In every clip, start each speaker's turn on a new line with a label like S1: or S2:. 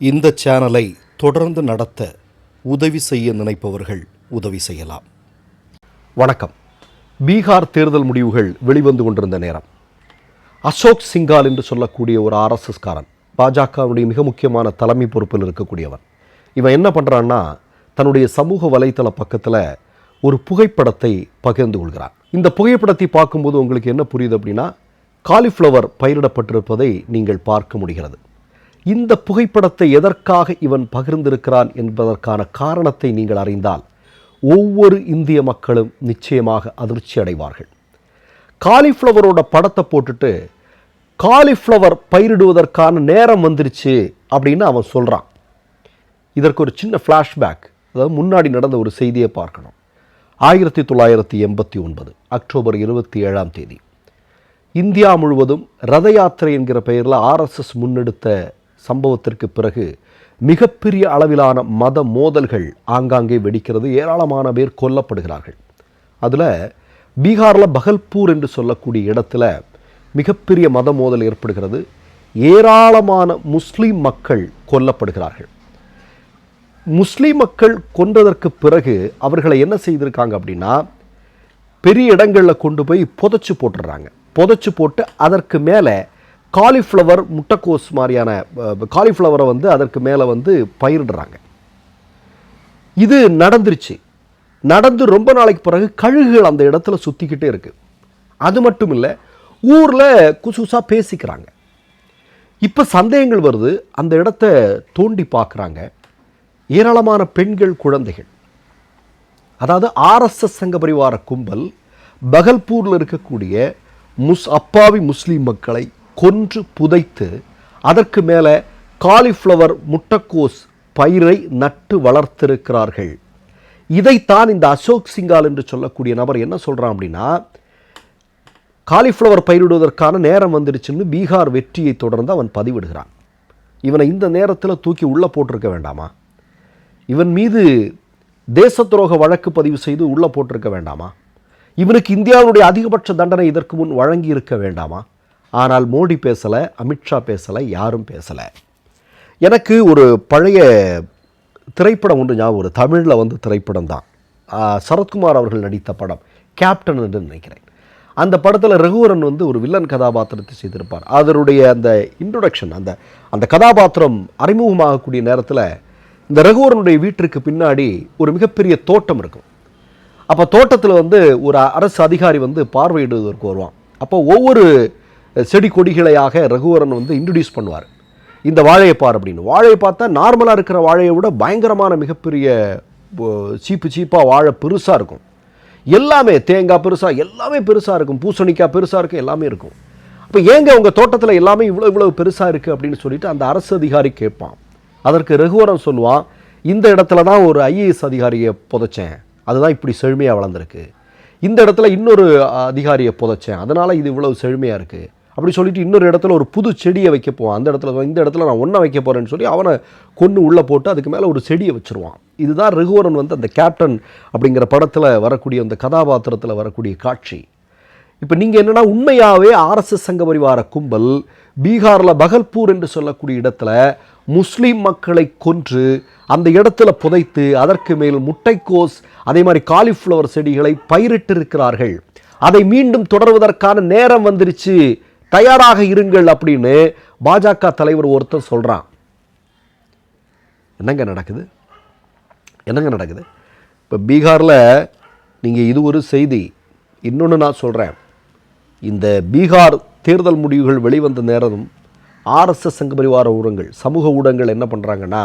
S1: இந்த சேனலை தொடர்ந்து நடத்த உதவி செய்ய நினைப்பவர்கள் உதவி செய்யலாம். வணக்கம். பீகார் தேர்தல் முடிவுகள் வெளிவந்து கொண்டிருந்த நேரம். அசோக் சிங்கால் என்று சொல்லக்கூடிய ஒரு ஆர்எஸ்எஸ்காரன் பாஜகவுடைய மிக முக்கியமான தலைமை பொறுப்பில் இருக்கக்கூடியவன். இவன் என்ன பண்ணுறான்னா தன்னுடைய சமூக வலைத்தள பக்கத்தில் ஒரு புகைப்படத்தை பகிர்ந்து கொள்கிறான். இந்த புகைப்படத்தை பார்க்கும்போது உங்களுக்கு என்ன புரியுது அப்படின்னா காலிஃப்ளவர் பயிரிடப்பட்டிருப்பதை நீங்கள் பார்க்க முடிகிறது. இந்த புகைப்படத்தை எதற்காக இவன் பகிர்ந்திருக்கிறான் என்பதற்கான காரணத்தை நீங்கள் அறிந்தால் ஒவ்வொரு இந்திய மக்களும் நிச்சயமாக அதிர்ச்சி அடைவார்கள். காலிஃப்ளவரோட படத்தை போட்டுட்டு காலிஃப்ளவர் பயிரிடுவதற்கான நேரம் வந்துருச்சு அப்படின்னு அவன் சொல்கிறான் இதற்கு ஒரு சின்ன ஃப்ளாஷ்பேக் அதாவது முன்னாடி நடந்த ஒரு செய்தியை பார்க்கணும். ஆயிரத்தி தொள்ளாயிரத்தி எண்பத்தி ஒன்பது அக்டோபர் இருபத்தி ஏழாம் தேதி. இந்தியா முழுவதும் ரத யாத்திரை என்கிற பெயரில் ஆர்எஸ்எஸ் முன்னெடுத்த சம்பவத்திற்கு பிறகு மிகப்பெரிய அளவிலான மத மோதல்கள் ஆங்காங்கே வெடிக்கிறது. ஏராளமான பேர் கொல்லப்படுகிறார்கள். அதில் பீகாரில் பகல்பூர் என்று சொல்லக்கூடிய இடத்துல மிகப்பெரிய மத மோதல் ஏற்படுகிறது. ஏராளமான முஸ்லீம் மக்கள் கொல்லப்படுகிறார்கள். முஸ்லீம் மக்கள் கொன்றதற்கு பிறகு அவர்களை என்ன செய்திருக்காங்க அப்படின்னா பெரிய இடங்களில் கொண்டு போய் புதைச்சி போட்டுடுறாங்க. புதைச்சி போட்டு அதற்கு மேலே காலிஃப்ளவர் முட்டைக்கோஸ் மாதிரியான காலிஃப்ளவரை வந்து அதற்கு மேலே வந்து பயிரிடுறாங்க. இது நடந்துருச்சு. நடந்து ரொம்ப நாளைக்கு பிறகு கழுகுகள் அந்த இடத்துல சுற்றிக்கிட்டே இருக்குது அது மட்டும் இல்லை ஊரில் குசுசாக பேசிக்கிறாங்க. இப்போ சந்தேகங்கள் வருது அந்த இடத்த தோண்டி பார்க்குறாங்க. ஏராளமான பெண்கள் குழந்தைகள். அதாவது ஆர்எஸ்எஸ் சங்க பரிவார கும்பல் பகல்பூரில் இருக்கக்கூடிய முஸ் அப்பாவி முஸ்லீம் மக்களை கொன்று புதைத்து அதற்கு மேலே காலிஃப்ளவர் முட்டைக்கோஸ் பயிரை நட்டு வளர்த்திருக்கிறார்கள். இதைத்தான் இந்த அசோக் சிங்கால் என்று சொல்லக்கூடிய நபர் என்ன சொல்கிறான் அப்படின்னா காலிஃப்ளவர் பயிரிடுவதற்கான நேரம் வந்துடுச்சுன்னு பீகார் வெற்றியை தொடர்ந்து அவன் பதிவிடுகிறான். இவனை இந்த நேரத்தில் தூக்கி உள்ளே போட்டிருக்க வேண்டாமா? இவன் மீது தேச துரோக வழக்கு பதிவு செய்து உள்ளே போட்டிருக்க வேண்டாமா? இவனுக்கு இந்தியாவுடைய அதிகபட்ச தண்டனை இதற்கு முன் வழங்கி இருக்க வேண்டாமா? ஆனால் மோடி பேசலை அமித்ஷா பேசலை யாரும் பேசலை. எனக்கு ஒரு பழைய திரைப்படம் ஒன்று ஞாபகம் ஒரு தமிழில் வந்து திரைப்படம் தான். சரத்குமார் அவர்கள் நடித்த படம். கேப்டன் என்று நினைக்கிறேன். அந்த படத்தில் ரகுவரன் வந்து ஒரு வில்லன் கதாபாத்திரத்தை செய்திருப்பார். அதனுடைய அந்த இன்ட்ரொடக்ஷன் அந்த அந்த கதாபாத்திரம் அறிமுகமாகக்கூடிய நேரத்தில் இந்த ரகுவரனுடைய வீட்டிற்கு பின்னாடி ஒரு மிகப்பெரிய தோட்டம் இருக்கும். அப்போ தோட்டத்தில் வந்து ஒரு அரசு அதிகாரி வந்து பார்வையிடுவதற்கு வருவான். அப்போ ஒவ்வொரு செடி கொடிகளையாக ரகுவரன் வந்து இன்ட்ரடியூஸ் பண்ணுவார். இந்த வாழையப்பார் அப்படின்னு. வாழையை பார்த்தா நார்மலாக இருக்கிற வாழையை விட பயங்கரமான மிகப்பெரிய சீப்பு சீப்பாக வாழை பெருசாக இருக்கும். எல்லாமே தேங்காய் பெருசாக எல்லாமே பெருசாக இருக்கும். பூசணிக்காய் பெருசாக இருக்கும் எல்லாமே இருக்கும். அப்போ ஏங்க உங்கள் தோட்டத்தில் எல்லாமே இவ்வளோ இவ்வளோ பெருசாக இருக்குது அப்படின்னு சொல்லிட்டு அந்த அரசு அதிகாரி கேட்பான். அதற்கு ரகுவரன் சொல்லுவான் இந்த இடத்துல தான் ஒரு ஐஏஎஸ் அதிகாரியை புதைச்சேன். அதுதான் இப்படி செழுமையாக வளர்ந்துருக்கு. இந்த இடத்துல இன்னொரு அதிகாரியை புதைச்சேன். அதனால் இது இவ்வளவு செழுமையாக இருக்குது அப்படி சொல்லிட்டு இன்னொரு இடத்துல ஒரு புது செடியை வைக்க போவான். அந்த இடத்துல இந்த இடத்துல நான் ஒன்றா வைக்க போகிறேன்னு சொல்லி அவனை கொன்று உள்ளே போட்டு அதுக்கு மேலே ஒரு செடியை வச்சுருவான். இதுதான் ரகுவரன் வந்து அந்த கேப்டன் அப்படிங்கிற படத்தில் வரக்கூடிய அந்த கதாபாத்திரத்தில் வரக்கூடிய காட்சி. இப்போ நீங்கள் என்னென்னா உண்மையாகவே ஆர்எஸ்எஸ் சங்க பரிவார கும்பல் பீகாரில் பகல்பூர் என்று சொல்லக்கூடிய இடத்துல முஸ்லீம் மக்களை கொன்று அந்த இடத்துல புதைத்து அதற்கு மேல் முட்டைக்கோஸ் அதே மாதிரி காலிஃப்ளவர் செடிகளை பயிரிட்டிருக்கிறார்கள். அதை மீண்டும் தொடர்வதற்கான நேரம் வந்துருச்சு. தயாராக இருங்கள் அப்படின்னு பாஜக தலைவர் ஒருத்தர் சொல்கிறான் என்னங்க நடக்குது? என்னங்க நடக்குது? இப்போ பீகாரில் நீங்கள் இது ஒரு செய்தி. இன்னொன்று நான் சொல்கிறேன் இந்த பீகார் தேர்தல் முடிவுகள் வெளிவந்த நேரம் ஆர்எஸ்எஸ் சங்க பரிவார ஊடகங்கள் சமூக ஊடகங்கள் என்ன பண்ணுறாங்கன்னா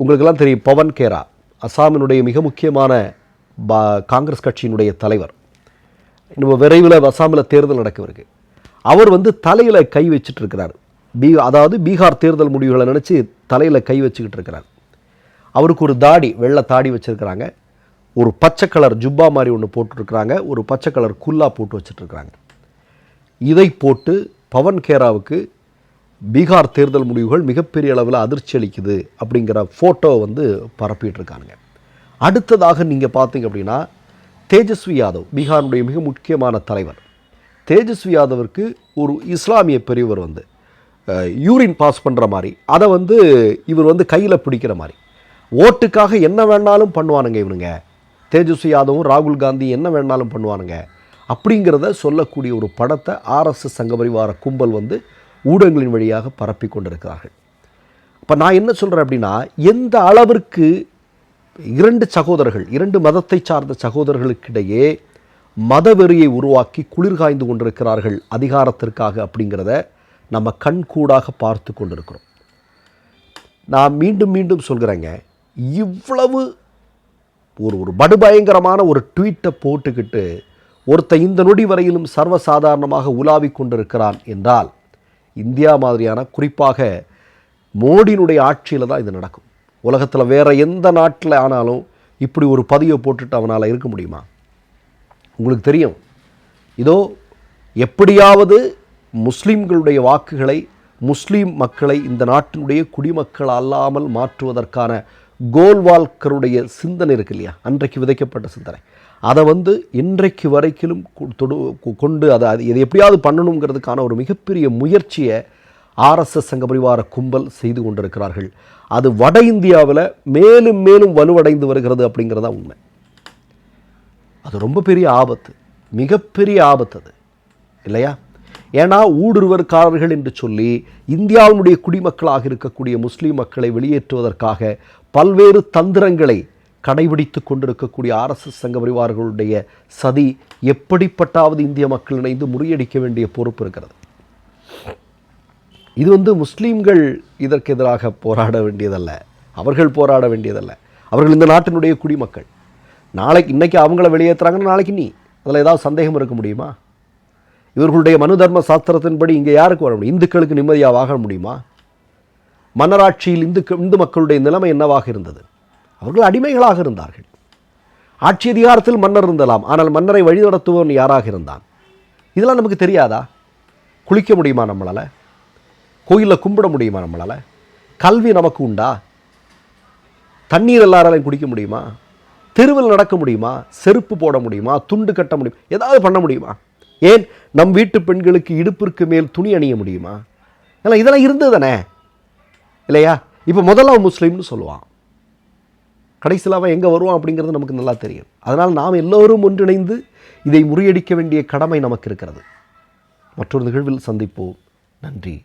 S1: உங்களுக்கெல்லாம் தெரியும் பவன் கேரா அசாமினுடைய மிக முக்கியமான பா காங்கிரஸ் கட்சியினுடைய தலைவர். இன்னும் விரைவில் அசாமில் தேர்தல் நடக்கவிருக்கு. அவர் வந்து தலையில் கை வச்சுட்டு இருக்கிறார். பீ அதாவது பீகார் தேர்தல் முடிவுகளை நினச்சி தலையில் கை வச்சுக்கிட்டு இருக்கிறார். அவருக்கு ஒரு தாடி வெள்ளை தாடி வச்சுருக்கிறாங்க. ஒரு பச்சை கலர் ஜுப்பா மாதிரி ஒன்று போட்டுருக்குறாங்க. ஒரு பச்சை கலர் குல்லா போட்டு வச்சுட்ருக்குறாங்க இதை போட்டு பவன் கேராவுக்கு பீகார் தேர்தல் முடிவுகள் மிகப்பெரிய அளவில் அதிர்ச்சி அளிக்குது அப்படிங்கிற ஃபோட்டோ வந்து பரப்பிட்டு இருக்காங்க அடுத்ததாக நீங்கள் பார்த்தீங்க அப்படின்னா தேஜஸ்வி யாதவ் பீகாருடைய மிக முக்கியமான தலைவர். தேஜஸ்வி யாதவிற்கு ஒரு இஸ்லாமிய பெரியவர் வந்து யூரின் பாஸ் பண்ணுற மாதிரி அதை வந்து இவர் வந்து கையில் பிடிக்கிற மாதிரி. ஓட்டுக்காக என்ன வேணாலும் பண்ணுவானுங்க இவனுங்க. தேஜஸ்வி யாதவும் ராகுல் காந்தி என்ன வேணாலும் பண்ணுவானுங்க. அப்படிங்கிறத சொல்லக்கூடிய ஒரு படத்தை ஆர்எஸ்எஸ் சங்கபரிவார கும்பல் வந்து ஊடகங்களின் வழியாக பரப்பி கொண்டிருக்கிறார்கள். இப்போ நான் என்ன சொல்கிறேன் அப்படின்னா எந்த அளவிற்கு இரண்டு சகோதரர்கள் இரண்டு மதத்தை சார்ந்த சகோதரர்களுக்கிடையே மதவெறியை உருவாக்கி குளிர்காய்ந்து கொண்டிருக்கிறார்கள் அதிகாரத்திற்காக அப்படிங்கிறத நம்ம கண்கூடாக பார்த்து கொண்டிருக்கிறோம். நான் மீண்டும் மீண்டும் சொல்கிறேங்க இவ்வளவு ஒரு ஒரு படுபயங்கரமான ஒரு ட்வீட்டை போட்டுக்கிட்டு ஒருத்தன் இந்த நொடி வரையிலும் சர்வசாதாரணமாக உலாவிக் கொண்டிருக்கிறான் என்றால் இந்தியா மாதிரியான குறிப்பாக மோடியினுடைய ஆட்சியில் தான் இது நடக்கும். உலகத்தில் வேறு எந்த நாட்டில் ஆனாலும் இப்படி ஒரு பதிவை போட்டுட்டு அவனால் இருக்க முடியுமா? உங்களுக்கு தெரியும். இதோ எப்படியாவது முஸ்லீம்களுடைய வாக்குகளை முஸ்லீம் மக்களை இந்த நாட்டினுடைய குடிமக்கள் அல்லாமல் மாற்றுவதற்கான கோல்வால்கருடைய சிந்தனை இருக்கு இல்லையா? அன்றைக்கு விதைக்கப்பட்ட சிந்தனை. அதை வந்து இன்றைக்கு வரைக்கிலும் தொடு கொண்டு அதை அது இதை எப்படியாவது பண்ணணுங்கிறதுக்கான ஒரு மிகப்பெரிய முயற்சியை ஆர்எஸ்எஸ் சங்க பரிவார கும்பல் செய்து கொண்டிருக்கிறார்கள். அது வட இந்தியாவில் மேலும் மேலும் வலுவடைந்து வருகிறது அப்படிங்கிறதா உண்மை. அது ரொம்ப பெரிய ஆபத்து மிகப்பெரிய ஆபத்து அது. இல்லையா? ஏன்னா ஊடுருவற்காரர்கள் என்று சொல்லி இந்தியாவினுடைய குடிமக்களாக இருக்கக்கூடிய முஸ்லீம் மக்களை வெளியேற்றுவதற்காக பல்வேறு தந்திரங்களை கடைபிடித்து கொண்டிருக்கக்கூடிய ஆர்எஸ்எஸ் சங்க பரிவார்களுடைய சதி எப்படிப்பட்டாவது இந்திய மக்கள் இணைந்து முறியடிக்க வேண்டிய பொறுப்பு இருக்கிறது. இது வந்து முஸ்லீம்கள் இதற்கு எதிராக போராட வேண்டியதல்ல. அவர்கள் போராட வேண்டியதல்ல. அவர்கள் இந்த நாட்டினுடைய குடிமக்கள். நாளைக்கு இன்றைக்கி அவங்கள வெளியேற்றுறாங்கன்னா நாளைக்கு நீ. அதில் ஏதாவது சந்தேகம் இருக்க முடியுமா? இவர்களுடைய மனு தர்ம சாஸ்திரத்தின்படி இங்கே யாருக்கு வர முடியும்? இந்துக்களுக்கு நிம்மதியாக வாழ முடியுமா? மன்னராட்சியில் இந்து இந்து மக்களுடைய நிலைமை என்னவாக இருந்தது? அவர்கள் அடிமைகளாக இருந்தார்கள். ஆட்சி அதிகாரத்தில் மன்னர் இருந்தலாம். ஆனால் மன்னரை வழிநடத்துபவன் யாராக இருந்தான்? இதெல்லாம் நமக்கு தெரியாதா? குளிக்க முடியுமா நம்மளால்? கோயிலில் கும்பிட முடியுமா நம்மளால்? கல்வி நமக்கு உண்டா? தண்ணீர் எல்லாராலையும் குடிக்க முடியுமா? தெருவில் நடக்க முடியுமா? செருப்பு போட முடியுமா? துண்டு கட்ட முடியுமா? ஏதாவது பண்ண முடியுமா? ஏன் நம் வீட்டு பெண்களுக்கு இடுப்பிற்கு மேல் துணி அணிய முடியுமா? இல்லை இதெல்லாம் இருந்தது தானே இல்லையா? இப்போ முதல்ல முஸ்லீம்னு சொல்லுவான். கடைசியில் அவன் எங்கே வருவான் அப்படிங்கிறது நமக்கு நல்லா தெரியும். அதனால் நாம் எல்லோரும் ஒன்றிணைந்து இதை முறியடிக்க வேண்டிய கடமை நமக்கு இருக்கிறது. மற்றொரு நிகழ்வில் சந்திப்போம். நன்றி.